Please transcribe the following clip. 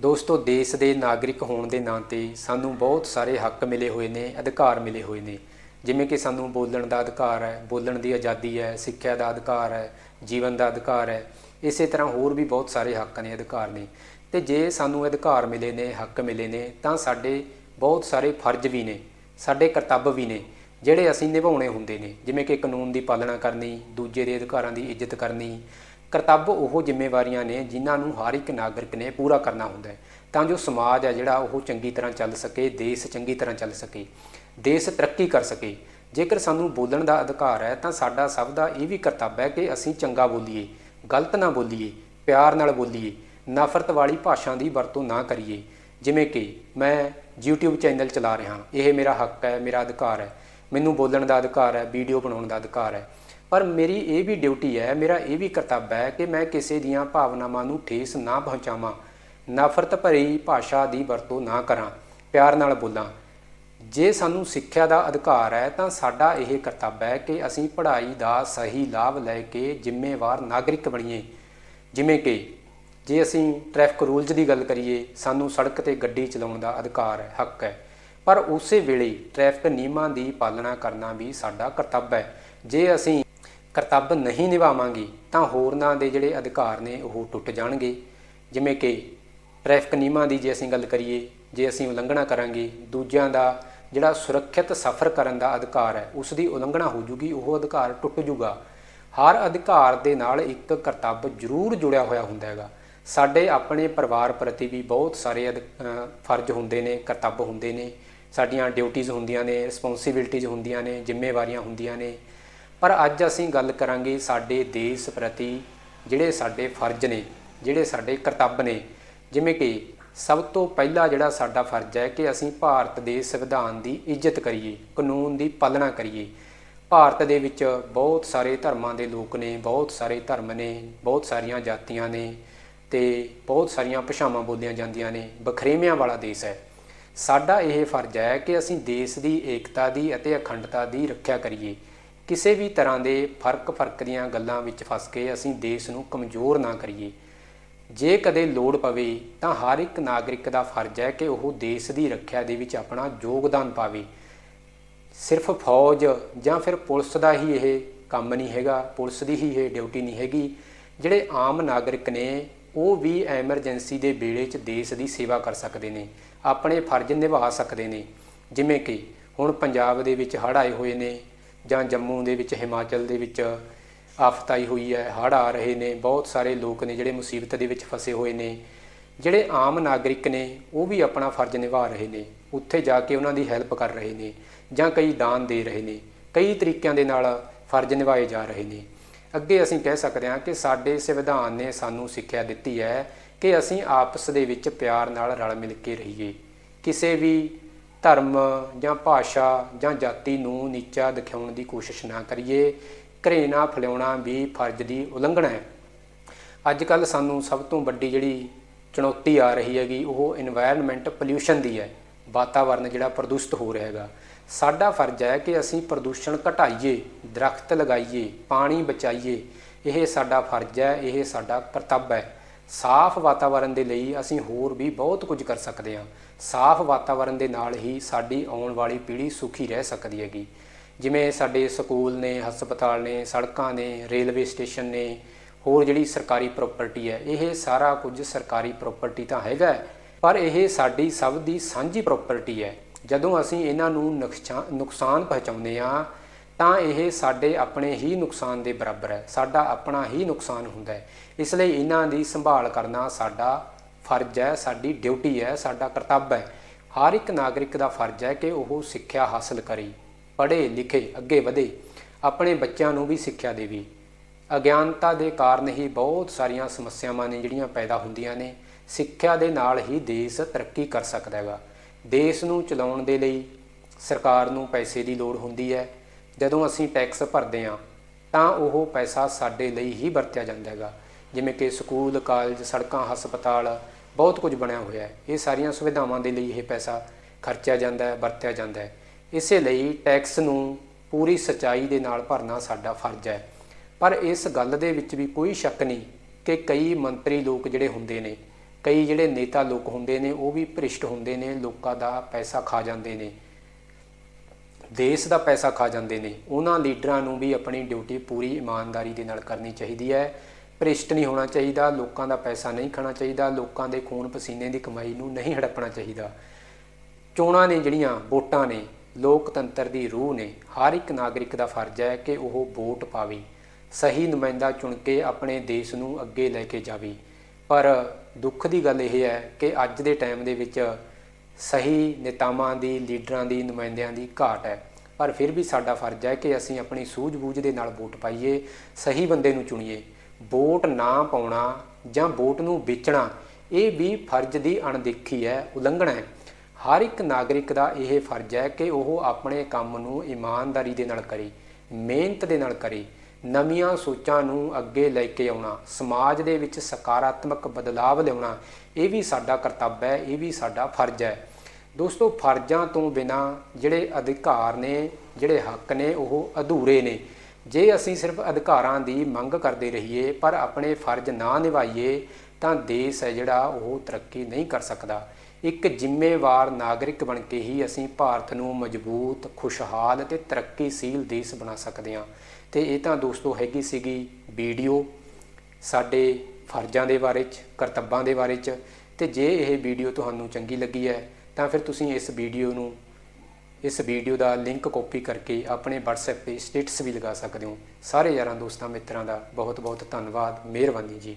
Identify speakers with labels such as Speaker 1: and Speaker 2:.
Speaker 1: ਦੋਸਤੋ, ਦੇਸ਼ ਦੇ ਨਾਗਰਿਕ ਹੋਣ ਦੇ ਨਾਂ 'ਤੇ ਸਾਨੂੰ ਬਹੁਤ ਸਾਰੇ ਹੱਕ ਮਿਲੇ ਹੋਏ ਨੇ, ਅਧਿਕਾਰ ਮਿਲੇ ਹੋਏ ਨੇ। ਜਿਵੇਂ ਕਿ ਸਾਨੂੰ ਬੋਲਣ ਦਾ ਅਧਿਕਾਰ ਹੈ, ਬੋਲਣ ਦੀ ਆਜ਼ਾਦੀ ਹੈ, ਸਿੱਖਿਆ ਦਾ ਅਧਿਕਾਰ ਹੈ, ਜੀਵਨ ਦਾ ਅਧਿਕਾਰ ਹੈ। ਇਸੇ ਤਰ੍ਹਾਂ ਹੋਰ ਵੀ ਬਹੁਤ ਸਾਰੇ ਹੱਕ ਨੇ, ਅਧਿਕਾਰ ਨੇ। ਤੇ ਜੇ ਸਾਨੂੰ ਅਧਿਕਾਰ ਮਿਲੇ ਨੇ, ਹੱਕ ਮਿਲੇ ਨੇ, ਤਾਂ ਸਾਡੇ ਬਹੁਤ ਸਾਰੇ ਫਰਜ਼ ਵੀ ਨੇ, ਸਾਡੇ ਕਰਤੱਵ ਵੀ ਨੇ, ਜਿਹੜੇ ਅਸੀਂ ਨਿਭਾਉਣੇ ਹੁੰਦੇ ਨੇ। ਜਿਵੇਂ ਕਿ ਕਾਨੂੰਨ ਦੀ ਪਾਲਣਾ ਕਰਨੀ, ਦੂਜੇ ਦੇ ਅਧਿਕਾਰਾਂ ਦੀ ਇੱਜ਼ਤ ਕਰਨੀ ਕਰਤੱਵ ਉਹ ਜ਼ਿੰਮੇਵਾਰੀਆਂ ਨੇ ਜਿਨ੍ਹਾਂ ਨੂੰ ਹਰ ਇੱਕ ਨਾਗਰਿਕ ਨੇ ਪੂਰਾ ਕਰਨਾ ਹੁੰਦਾ ਹੈ। ਤਾਂ ਜੋ ਸਮਾਜ ਹੈ ਜਿਹੜਾ ਉਹ ਚੰਗੀ ਤਰ੍ਹਾਂ ਚੱਲ ਸਕੇ, ਦੇਸ਼ ਚੰਗੀ ਤਰ੍ਹਾਂ ਚੱਲ ਸਕੇ, ਦੇਸ਼ ਤਰੱਕੀ ਕਰ ਸਕੇ। ਜੇਕਰ ਸਾਨੂੰ ਬੋਲਣ ਦਾ ਅਧਿਕਾਰ ਹੈ ਤਾਂ ਸਾਡਾ ਸਭ ਦਾ ਇਹ ਵੀ ਕਰਤੱਵ ਹੈ ਕਿ ਅਸੀਂ ਚੰਗਾ ਬੋਲੀਏ, ਗਲਤ ਨਾ ਬੋਲੀਏ, ਪਿਆਰ ਨਾਲ ਬੋਲੀਏ, ਨਫ਼ਰਤ ਵਾਲੀ ਭਾਸ਼ਾ ਦੀ ਵਰਤੋਂ ਨਾ ਕਰੀਏ। ਜਿਵੇਂ ਕਿ ਮੈਂ YouTube ਚੈਨਲ ਚਲਾ ਰਿਹਾ ਇਹ ਮੇਰਾ ਹੱਕ ਹੈ, ਮੇਰਾ ਅਧਿਕਾਰ ਹੈ। ਮੈਨੂੰ ਬੋਲਣ ਦਾ ਅਧਿਕਾਰ ਹੈ, ਵੀਡੀਓ ਬਣਾਉਣ ਦਾ ਅਧਿਕਾਰ ਹੈ। ਪਰ ਮੇਰੀ ਇਹ ਵੀ ਡਿਊਟੀ ਹੈ, ਮੇਰਾ ਇਹ ਵੀ ਕਰਤੱਵ ਹੈ ਕਿ ਮੈਂ ਕਿਸੇ ਦੀਆਂ ਭਾਵਨਾਵਾਂ ਨੂੰ ਠੇਸ ਨਾ ਪਹੁੰਚਾਵਾਂ, ਨਫ਼ਰਤ ਭਰੀ ਭਾਸ਼ਾ ਦੀ ਵਰਤੋਂ ਨਾ ਕਰਾਂ, ਪਿਆਰ ਨਾਲ ਬੋਲਾਂ। ਜੇ ਸਾਨੂੰ ਸਿੱਖਿਆ ਦਾ ਅਧਿਕਾਰ ਹੈ ਤਾਂ ਸਾਡਾ ਇਹ ਕਰਤੱਵ ਹੈ ਕਿ ਅਸੀਂ ਪੜ੍ਹਾਈ ਦਾ ਸਹੀ ਲਾਭ ਲੈ ਕੇ ਜ਼ਿੰਮੇਵਾਰ ਨਾਗਰਿਕ ਬਣੀਏ। ਜਿਵੇਂ ਕਿ ਜੇ ਅਸੀਂ ਟ੍ਰੈਫਿਕ ਰੂਲਜ਼ ਦੀ ਗੱਲ ਕਰੀਏ, ਸਾਨੂੰ ਸੜਕ ਤੇ ਗੱਡੀ ਚਲਾਉਣ ਦਾ ਅਧਿਕਾਰ ਹੈ ਹੱਕ ਹੈ। ਪਰ ਉਸੇ ਵੇਲੇ ਟ੍ਰੈਫਿਕ ਨਿਯਮਾਂ ਦੀ ਪਾਲਣਾ ਕਰਨਾ ਵੀ ਸਾਡਾ ਕਰਤੱਵ ਹੈ। ਜੇ ਅਸੀਂ ਕਰਤੱਵ ਨਹੀਂ ਨਿਭਾਵਾਂਗੇ, ਤਾਂ ਹੋਰਨਾਂ ਦੇ ਜਿਹੜੇ ਅਧਿਕਾਰ ਨੇ ਉਹ ਟੁੱਟ ਜਾਣਗੇ। ਜਿਵੇਂ ਕਿ ਟ੍ਰੈਫਿਕ ਨਿਯਮਾਂ ਦੀ ਜੇ ਅਸੀਂ ਗੱਲ ਕਰੀਏ, ਜੇ ਅਸੀਂ ਉਲੰਘਣਾ ਕਰਾਂਗੇ, ਦੂਜਿਆਂ ਦਾ ਜਿਹੜਾ ਸੁਰੱਖਿਅਤ ਸਫ਼ਰ ਕਰਨ ਦਾ ਅਧਿਕਾਰ ਹੈ, ਉਸ ਦੀ ਉਲੰਘਣਾ ਹੋ ਜੂਗੀ, ਉਹ ਅਧਿਕਾਰ ਟੁੱਟ ਜੂਗਾ। ਹਰ ਅਧਿਕਾਰ ਦੇ ਨਾਲ ਇੱਕ ਕਰਤੱਵ ਜ਼ਰੂਰ ਜੁੜਿਆ ਹੋਇਆ ਹੁੰਦਾ ਹੈਗਾ। ਸਾਡੇ ਆਪਣੇ ਪਰਿਵਾਰ ਪ੍ਰਤੀ ਵੀ ਬਹੁਤ ਸਾਰੇ ਅਧ- ਫਰਜ਼ ਹੁੰਦੇ ਨੇ ਕਰਤੱਵ ਹੁੰਦੇ ਨੇ। ਸਾਡੀਆਂ ਡਿਊਟੀਆਂ ਹੁੰਦੀਆਂ ਨੇ ਰਿਸਪੌਂਸਿਬਿਲਟੀਆਂ ਹੁੰਦੀਆਂ ਨੇ, ਜ਼ਿੰਮੇਵਾਰੀਆਂ ਹੁੰਦੀਆਂ ਨੇ। ਪਰ ਅੱਜ ਅਸੀਂ ਗੱਲ ਕਰਾਂਗੇ ਸਾਡੇ ਦੇਸ਼ ਪ੍ਰਤੀ ਜਿਹੜੇ ਸਾਡੇ ਫਰਜ਼ ਨੇ, ਜਿਹੜੇ ਸਾਡੇ ਕਰਤੱਵ ਨੇ। ਜਿਵੇਂ ਕਿ ਸਭ ਤੋਂ ਪਹਿਲਾ ਜਿਹੜਾ ਸਾਡਾ ਫਰਜ਼ ਹੈ ਕਿ ਅਸੀਂ ਭਾਰਤ ਦੇ ਸੰਵਿਧਾਨ ਦੀ ਇੱਜ਼ਤ ਕਰੀਏ, ਕਾਨੂੰਨ ਦੀ ਪਾਲਣਾ ਕਰੀਏ। ਭਾਰਤ ਦੇ ਵਿੱਚ ਬਹੁਤ ਸਾਰੇ ਧਰਮਾਂ ਦੇ ਲੋਕ ਨੇ, ਬਹੁਤ ਸਾਰੇ ਧਰਮ ਨੇ, ਬਹੁਤ ਸਾਰੀਆਂ ਜਾਤੀਆਂ ਨੇ ਤੇ ਬਹੁਤ ਸਾਰੀਆਂ ਭਾਸ਼ਾਵਾਂ ਬੋਲੀਆਂ ਜਾਂਦੀਆਂ ਨੇ, ਬਖਰੇਵਿਆਂ ਵਾਲਾ ਦੇਸ਼ ਹੈ। ਸਾਡਾ ਇਹ ਫਰਜ਼ ਹੈ ਕਿ ਅਸੀਂ ਦੇਸ਼ ਦੀ ਏਕਤਾ ਦੀ ਅਤੇ ਅਖੰਡਤਾ ਦੀ ਰੱਖਿਆ ਕਰੀਏ। ਕਿਸੇ ਵੀ ਤਰ੍ਹਾਂ ਦੇ ਫ਼ਰਕ ਫ਼ਰਕ ਦੀਆਂ ਗੱਲਾਂ ਵਿੱਚ ਫਸ ਕੇ ਅਸੀਂ ਦੇਸ਼ ਨੂੰ ਕਮਜ਼ੋਰ ਨਾ ਕਰੀਏ। ਜੇ ਕਦੇ ਲੋੜ ਪਵੇ ਤਾਂ ਹਰ ਇੱਕ ਨਾਗਰਿਕ ਦਾ ਫਰਜ਼ ਹੈ ਕਿ ਉਹ ਦੇਸ਼ ਦੀ ਰੱਖਿਆ ਦੇ ਵਿੱਚ ਆਪਣਾ ਯੋਗਦਾਨ ਪਾਵੇ। ਸਿਰਫ ਫੌਜ ਜਾਂ ਫਿਰ ਪੁਲਿਸ ਦਾ ਹੀ ਇਹ ਕੰਮ ਨਹੀਂ ਹੈਗਾ, ਪੁਲਿਸ ਦੀ ਹੀ ਇਹ ਡਿਊਟੀ ਨਹੀਂ ਹੈਗੀ। ਜਿਹੜੇ ਆਮ ਨਾਗਰਿਕ ਨੇ, ਉਹ ਵੀ ਐਮਰਜੈਂਸੀ ਦੇ ਵੇਲੇ 'ਚ ਦੇਸ਼ ਦੀ ਸੇਵਾ ਕਰ ਸਕਦੇ ਨੇ, ਆਪਣੇ ਫਰਜ਼ ਨਿਭਾ ਸਕਦੇ ਨੇ। ਜਿਵੇਂ ਕਿ ਹੁਣ ਪੰਜਾਬ ਦੇ ਵਿੱਚ ਹੜ੍ਹ ਆਏ ਹੋਏ ਨੇ ਜਾਂ ਜੰਮੂ ਦੇ ਵਿੱਚ, ਹਿਮਾਚਲ ਦੇ ਵਿੱਚ ਆਫਤ ਆਈ ਹੋਈ ਹੈ, ਹੜ੍ਹ ਆ ਰਹੇ ਨੇ, ਬਹੁਤ ਸਾਰੇ ਲੋਕ ਨੇ ਜਿਹੜੇ ਮੁਸੀਬਤ ਦੇ ਵਿੱਚ ਫਸੇ ਹੋਏ ਨੇ। ਜਿਹੜੇ ਆਮ ਨਾਗਰਿਕ ਨੇ, ਉਹ ਵੀ ਆਪਣਾ ਫਰਜ਼ ਨਿਭਾ ਰਹੇ ਨੇ। ਉੱਥੇ ਜਾ ਕੇ ਉਹਨਾਂ ਦੀ ਹੈਲਪ ਕਰ ਰਹੇ ਨੇ ਜਾਂ ਕਈ ਦਾਨ ਦੇ ਰਹੇ ਨੇ। ਕਈ ਤਰੀਕਿਆਂ ਦੇ ਨਾਲ ਫਰਜ਼ ਨਿਭਾਏ ਜਾ ਰਹੇ ਨੇ। ਅੱਗੇ ਅਸੀਂ ਕਹਿ ਸਕਦੇ ਹਾਂ ਕਿ ਸਾਡੇ ਸੰਵਿਧਾਨ ਨੇ ਸਾਨੂੰ ਸਿੱਖਿਆ ਦਿੱਤੀ ਹੈ ਕਿ ਅਸੀਂ ਆਪਸ ਦੇ ਵਿੱਚ ਪਿਆਰ ਨਾਲ ਰਲ ਮਿਲ ਕੇ ਰਹੀਏ। ਕਿਸੇ ਵੀ ਧਰਮ ਜਾਂ ਭਾਸ਼ਾ ਜਾਂ ਜਾਤੀ ਨੂੰ ਨੀਚਾ ਦਿਖਾਉਣ ਦੀ ਕੋਸ਼ਿਸ਼ ਨਾ ਕਰੀਏ ਘਰੇਣਾ ਫਲਾਉਣਾ ਵੀ ਫਰਜ਼ ਦੀ ਉਲੰਘਣਾ ਹੈ। ਅੱਜ ਕੱਲ ਸਾਨੂੰ ਸਭ ਤੋਂ ਵੱਡੀ ਜਿਹੜੀ ਚੁਣੌਤੀ ਆ ਰਹੀ ਹੈਗੀ, ਉਹ এনवायरमेंट ਪੋਲਿਊਸ਼ਨ ਦੀ ਹੈ। ਵਾਤਾਵਰਨ ਜਿਹੜਾ ਪ੍ਰਦੂਸ਼ਿਤ ਹੋ ਰਿਹਾ ਹੈਗਾ। ਸਾਡਾ ਫਰਜ਼ ਹੈ ਕਿ ਅਸੀਂ ਪ੍ਰਦੂਸ਼ਣ ਘਟਾਈਏ, ਦਰਖਤ ਲਗਾਈਏ, ਪਾਣੀ ਬਚਾਈਏ। ਇਹ ਸਾਡਾ ਫਰਜ਼ ਹੈ, ਇਹ ਸਾਡਾ ਕਰਤੱਵ ਹੈ। ਸਾਫ਼ ਵਾਤਾਵਰਨ ਦੇ ਲਈ ਅਸੀਂ ਹੋਰ ਵੀ ਬਹੁਤ ਕੁਝ ਕਰ ਸਕਦੇ ਹਾਂ। ਸਾਫ਼ ਵਾਤਾਵਰਨ ਦੇ ਨਾਲ ਹੀ ਸਾਡੀ ਆਉਣ ਵਾਲੀ ਪੀੜ੍ਹੀ ਸੁਖੀ ਰਹਿ ਸਕਦੀ ਹੈਗੀ। ਜਿਵੇਂ ਸਾਡੇ ਸਕੂਲ ਨੇ, ਹਸਪਤਾਲ ਨੇ, ਸੜਕਾਂ ਨੇ, ਰੇਲਵੇ ਸਟੇਸ਼ਨ ਨੇ, ਹੋਰ ਜਿਹੜੀ ਸਰਕਾਰੀ ਪ੍ਰਾਪਰਟੀ ਹੈ, ਇਹ ਸਾਰਾ ਕੁਝ ਸਰਕਾਰੀ ਪ੍ਰਾਪਰਟੀ ਤਾਂ ਹੈਗਾ ਪਰ ਇਹ ਸਾਡੀ ਸਭ ਦੀ ਸਾਂਝੀ ਪ੍ਰਾਪਰਟੀ ਹੈ। ਜਦੋਂ ਅਸੀਂ ਇਹਨਾਂ ਨੂੰ ਨੁਕਸਾ- ਨੁਕਸਾਨ ਪਹੁੰਚਾਉਂਦੇ ਆ ਤਾਂ ਇਹ ਸਾਡੇ ਆਪਣੇ ਹੀ ਨੁਕਸਾਨ ਦੇ ਬਰਾਬਰ ਹੈ। ਸਾਡਾ ਆਪਣਾ ਹੀ ਨੁਕਸਾਨ ਹੁੰਦਾ ਹੈ। ਇਸ ਲਈ ਇਹਨਾਂ ਦੀ ਸੰਭਾਲ ਕਰਨਾ ਸਾਡਾ ਫਰਜ਼ ਹੈ, ਸਾਡੀ ਡਿਊਟੀ ਹੈ, ਸਾਡਾ ਕਰਤੱਵ ਹੈ। ਹਰ ਇੱਕ ਨਾਗਰਿਕ ਦਾ ਫਰਜ਼ ਹੈ ਕਿ ਉਹ ਸਿੱਖਿਆ ਹਾਸਲ ਕਰੇ, ਪੜ੍ਹੇ, ਲਿਖੇ, ਅੱਗੇ ਵਧੇ, ਆਪਣੇ ਬੱਚਿਆਂ ਨੂੰ ਵੀ ਸਿੱਖਿਆ ਦੇਵੇ। ਅਗਿਆਨਤਾ ਦੇ ਕਾਰਨ ਹੀ ਬਹੁਤ ਸਾਰੀਆਂ ਸਮੱਸਿਆਵਾਂ ਨੇ ਜਿਹੜੀਆਂ ਪੈਦਾ ਹੁੰਦੀਆਂ ਨੇ। ਸਿੱਖਿਆ ਦੇ ਨਾਲ ਹੀ ਦੇਸ਼ ਤਰੱਕੀ ਕਰ ਸਕਦਾ ਹੈਗਾ। ਦੇਸ਼ ਨੂੰ ਚਲਾਉਣ ਦੇ ਲਈ ਸਰਕਾਰ ਨੂੰ ਪੈਸੇ ਦੀ ਲੋੜ ਹੁੰਦੀ ਹੈ। ਜਦੋਂ ਅਸੀਂ ਟੈਕਸ ਭਰਦੇ ਹਾਂ, ਤਾਂ ਉਹ ਪੈਸਾ ਸਾਡੇ ਲਈ ਹੀ ਵਰਤਿਆ ਜਾਂਦਾ ਹੈਗਾ। ਜਿਵੇਂ ਕਿ ਸਕੂਲ ਕਾਲਜ ਸੜਕਾਂ, ਹਸਪਤਾਲ, ਬਹੁਤ ਕੁਝ ਬਣਿਆ ਹੋਇਆ ਹੈ। ਇਹ ਸਾਰੀਆਂ ਸੁਵਿਧਾਵਾਂ ਦੇ ਲਈ ਇਹ ਪੈਸਾ ਖਰਚਿਆ ਜਾਂਦਾ ਹੈ, ਵਰਤਿਆ ਜਾਂਦਾ ਹੈ। ਇਸੇ ਲਈ ਟੈਕਸ ਨੂੰ ਪੂਰੀ ਸਚਾਈ ਦੇ ਨਾਲ ਭਰਨਾ ਸਾਡਾ ਫਰਜ਼ ਹੈ। ਪਰ ਇਸ ਗੱਲ ਦੇ ਵਿੱਚ ਵੀ ਕੋਈ ਸ਼ੱਕ ਨਹੀਂ ਕਿ ਕਈ ਮੰਤਰੀ ਲੋਕ ਜਿਹੜੇ ਹੁੰਦੇ ਨੇ, ਕਈ ਜਿਹੜੇ ਨੇਤਾ ਲੋਕ ਹੁੰਦੇ ਨੇ, ਉਹ ਵੀ ਭ੍ਰਿਸ਼ਟ ਹੁੰਦੇ ਨੇ, ਲੋਕਾਂ ਦਾ ਪੈਸਾ ਖਾ ਜਾਂਦੇ ਨੇ। ਦੇਸ਼ ਦਾ ਪੈਸਾ ਖਾ ਜਾਂਦੇ ਨੇ। ਉਹਨਾਂ ਲੀਡਰਾਂ ਨੂੰ ਵੀ ਆਪਣੀ ਡਿਊਟੀ ਪੂਰੀ ਇਮਾਨਦਾਰੀ ਦੇ ਨਾਲ ਕਰਨੀ ਚਾਹੀਦੀ ਹੈ। ਭ੍ਰਿਸ਼ਟ ਨਹੀਂ ਹੋਣਾ ਚਾਹੀਦਾ, ਲੋਕਾਂ ਦਾ ਪੈਸਾ ਨਹੀਂ ਖਾਣਾ ਚਾਹੀਦਾ, ਲੋਕਾਂ ਦੇ ਖੂਨ ਪਸੀਨੇ ਦੀ ਕਮਾਈ ਨੂੰ ਨਹੀਂ ਹੜੱਪਣਾ ਚਾਹੀਦਾ। ਚੋਣਾਂ ਨੇ ਜਿਹੜੀਆਂ ਵੋਟਾਂ ਨੇ, ਲੋਕਤੰਤਰ ਦੀ ਰੂਹ ਨੇ, ਹਰ ਇੱਕ ਨਾਗਰਿਕ ਦਾ ਫਰਜ਼ ਹੈ ਕਿ ਉਹ ਵੋਟ ਪਾਵੇ। ਸਹੀ ਨੁਮਾਇੰਦਾ ਚੁਣ ਕੇ ਆਪਣੇ ਦੇਸ਼ ਨੂੰ ਅੱਗੇ ਲੈ ਕੇ ਜਾਵੇ। ਪਰ ਦੁੱਖ ਦੀ ਗੱਲ ਇਹ ਹੈ ਕਿ ਅੱਜ ਦੇ ਟਾਈਮ ਦੇ ਵਿੱਚ ਸਹੀ ਨੇਤਾਵਾਂ ਦੀ, ਲੀਡਰਾਂ ਦੀ, ਨੁਮਾਇੰਦਿਆਂ ਦੀ ਘਾਟ ਹੈ। ਪਰ ਫਿਰ ਵੀ ਸਾਡਾ ਫਰਜ਼ ਹੈ ਕਿ ਅਸੀਂ ਆਪਣੀ ਸੂਝ-ਬੂਝ ਦੇ ਨਾਲ ਵੋਟ ਪਾਈਏ, ਸਹੀ ਬੰਦੇ ਨੂੰ ਚੁਣੀਏ। ਵੋਟ ਨਾ ਪਾਉਣਾ ਜਾਂ ਵੋਟ ਨੂੰ ਵੇਚਣਾ, ਇਹ ਵੀ ਫਰਜ਼ ਦੀ ਅਣਦੇਖੀ ਹੈ, ਉਲੰਘਣਾ ਹੈ। ਹਰ ਇੱਕ ਨਾਗਰਿਕ ਦਾ ਇਹ ਫਰਜ਼ ਹੈ ਕਿ ਉਹ ਆਪਣੇ ਕੰਮ ਨੂੰ ਇਮਾਨਦਾਰੀ ਦੇ ਨਾਲ ਕਰੇ, ਮਿਹਨਤ ਦੇ ਨਾਲ ਕਰੇ। ਨਵੀਆਂ ਸੋਚਾਂ ਨੂੰ ਅੱਗੇ ਲੈ ਕੇ ਆਉਣਾ, ਸਮਾਜ ਦੇ ਵਿੱਚ ਸਕਾਰਾਤਮਕ ਬਦਲਾਵ ਲਿਆਉਣਾ, ਇਹ ਵੀ ਸਾਡਾ ਕਰਤੱਵ ਹੈ, ਇਹ ਵੀ ਸਾਡਾ ਫਰਜ਼ ਹੈ। ਦੋਸਤੋ, ਫਰਜ਼ਾਂ ਤੋਂ ਬਿਨਾ ਜਿਹੜੇ ਅਧਿਕਾਰ ਨੇ, ਜਿਹੜੇ ਹੱਕ ਨੇ, ਉਹ ਅਧੂਰੇ ਨੇ। ਜੇ ਅਸੀਂ ਸਿਰਫ ਅਧਿਕਾਰਾਂ ਦੀ ਮੰਗ ਕਰਦੇ ਰਹੀਏ, ਪਰ ਆਪਣੇ ਫਰਜ਼ ਨਾ ਨਿਭਾਈਏ, ਤਾਂ ਦੇਸ਼ ਹੈ ਜਿਹੜਾ ਉਹ ਤਰੱਕੀ ਨਹੀਂ ਕਰ ਸਕਦਾ। ਇੱਕ ਜ਼ਿੰਮੇਵਾਰ ਨਾਗਰਿਕ ਬਣ ਕੇ ਹੀ ਅਸੀਂ ਭਾਰਤ ਨੂੰ ਮਜ਼ਬੂਤ, ਖੁਸ਼ਹਾਲ ਅਤੇ ਤਰੱਕੀਸ਼ੀਲ ਦੇਸ਼ ਬਣਾ ਸਕਦੇ ਹਾਂ। ਤੇ ਇਹ ਤਾਂ ਦੋਸਤੋ ਹੈਗੀ ਸੀਗੀ ਵੀਡੀਓ ਸਾਡੇ ਫਰਜ਼ਾਂ ਦੇ ਬਾਰੇ ਚ ਕਰਤੱਵਾਂ ਦੇ ਬਾਰੇ ਚ। ਤੇ ਜੇ ਇਹ ਵੀਡੀਓ ਤੁਹਾਨੂੰ ਚੰਗੀ ਲੱਗੀ ਹੈ, ਤਾਂ ਫਿਰ ਤੁਸੀਂ ਇਸ ਵੀਡੀਓ ਨੂੰ, ਇਸ ਵੀਡੀਓ ਦਾ ਲਿੰਕ ਕਾਪੀ ਕਰਕੇ ਆਪਣੇ WhatsApp ਤੇ ਸਟੇਟਸ ਵੀ ਲਗਾ ਸਕਦੇ ਹੋ। ਸਾਰੇ ਯਾਰਾਂ ਦੋਸਤਾਂ ਮਿੱਤਰਾਂ ਦਾ ਬਹੁਤ ਬਹੁਤ ਧੰਨਵਾਦ, ਮਿਹਰਬਾਨੀ ਜੀ।